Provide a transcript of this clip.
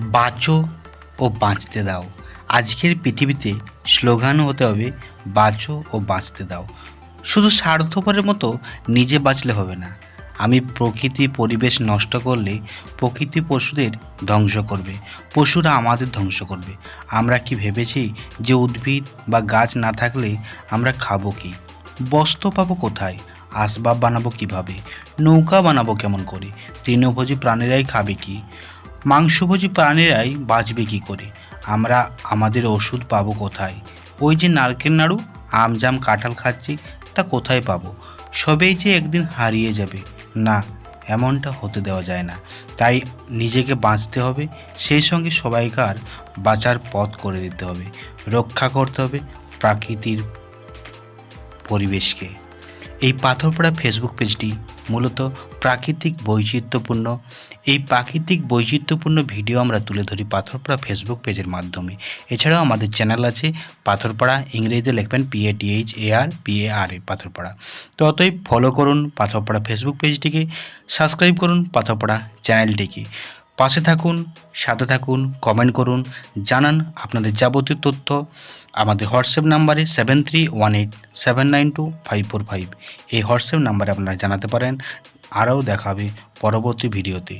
বাঁচো ও বাঁচতে দাও। আজকের পৃথিবীতে স্লোগান হতে হবে, বাঁচো ও বাঁচতে দাও। শুধু স্বার্থপরের মতো নিজে বাঁচলে হবে না। আমি প্রকৃতি পরিবেশ নষ্ট করলে প্রকৃতি পশুদের ধ্বংস করবে, পশুরা আমাদের ধ্বংস করবে। আমরা কি ভেবেছি যে উদ্ভিদ বা গাছ না থাকলে আমরা খাব কি? বস্ত্র পাবো কোথায়? আসবাব বানাবো কীভাবে? নৌকা বানাবো কেমন করে? তৃণভোজী প্রাণীরাই খাবে কি? মাংসভোজী প্রাণীরাই বাঁচবে কী করে? আমরা আমাদের ওষুধ পাবো কোথায়? ওই যে নারকেল নাড়ু আম জাম কাঁঠাল খাচ্ছি, তা কোথায় পাবো? সবেই যে একদিন হারিয়ে যাবে। না, এমনটা হতে দেওয়া যায় না। তাই নিজেকে বাঁচতে হবে, সেই সঙ্গে সবাইকার বাঁচার পথ করে দিতে হবে। রক্ষা করতে হবে প্রাকৃতির পরিবেশকে। এই পাথরপড়া ফেসবুক পেজটি মূলত প্রাকৃতিক বৈচিত্র্যপূর্ণ, এই প্রাকৃতিক বৈচিত্র্যপূর্ণ ভিডিও আমরা তুলে ধরি পাথরপাড়া ফেসবুক পেজের মাধ্যমে। এছাড়াও আমাদের চ্যানেল আছে পাথরপাড়া ইংরেজিতে লিখবেন P A R P A আর এ, পাথরপাড়া। তো অতএব ফলো করুন পাথরপাড়া ফেসবুক পেজটিকে সাবস্ক্রাইব করুন পাথরপাড়া চ্যানেলটিকে। পাশে থাকুন, সাথে থাকুন কমেন্ট করুন, জানান আপনাদের যাবতীয় তথ্য। আমাদের হোয়াটসঅ্যাপ নাম্বারে seven three one eight seven nine two five four five এই হোয়াটসঅ্যাপ নাম্বারে আপনারা জানাতে পারেন। আরও দেখাবে পরবর্তী ভিডিওতে।